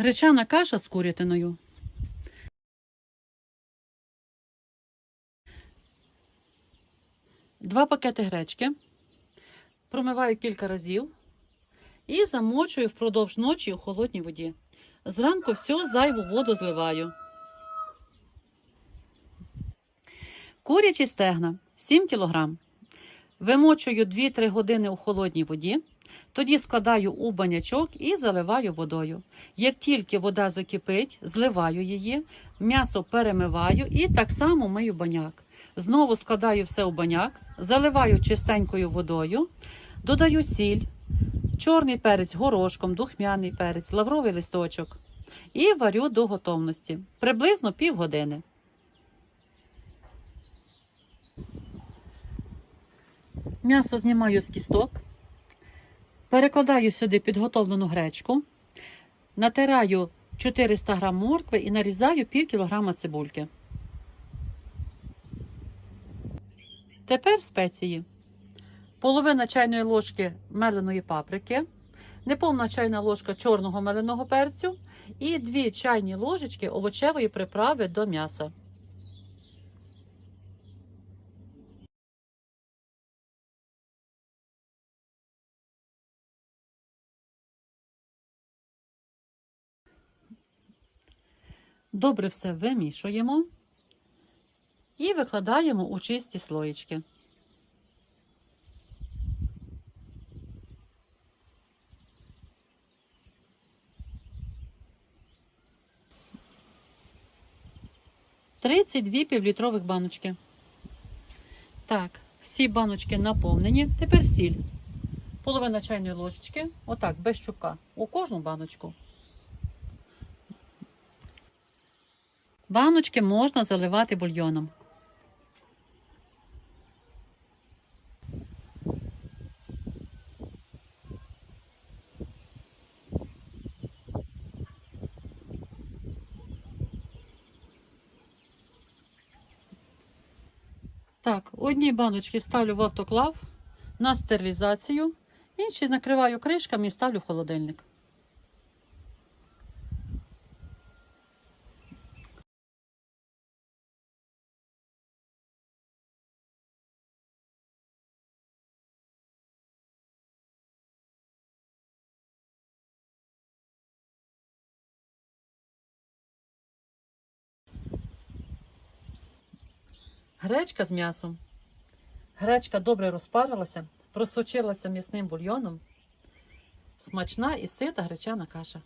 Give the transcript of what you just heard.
Гречана каша з курятиною. Два пакети гречки. Промиваю кілька разів і замочую впродовж ночі у холодній воді. Зранку всю зайву воду зливаю. Курячі стегна 7 кг. Вимочую 2-3 години у холодній воді. Тоді складаю у банячок і заливаю водою. Як тільки вода закипить, зливаю її, м'ясо перемиваю і так само мию баняк. Знову складаю все у баняк, заливаю чистенькою водою, додаю сіль, чорний перець горошком, духмяний перець, лавровий листочок і варю до готовності приблизно півгодини. М'ясо знімаю з кісток, перекладаю сюди підготовлену гречку, натираю 400 г моркви і нарізаю пів кілограма цибульки. Тепер спеції. Половина чайної ложки меленої паприки, неповна чайна ложка чорного меленого перцю і 2 чайні ложечки овочевої приправи до м'яса. Добре все вимішуємо і викладаємо у чисті слоєчки. Тридцять дві півлітрових баночки. Так, всі баночки наповнені. Тепер сіль. Половина чайної ложечки. Отак, без щука. У кожну баночку. Баночки можна заливати бульйоном. Так, одні баночки ставлю в автоклав на стерилізацію, інші накриваю кришками і ставлю в холодильник. Гречка з м'ясом. Гречка добре розпарилася, просочилася м'ясним бульйоном. Смачна і сита гречана каша.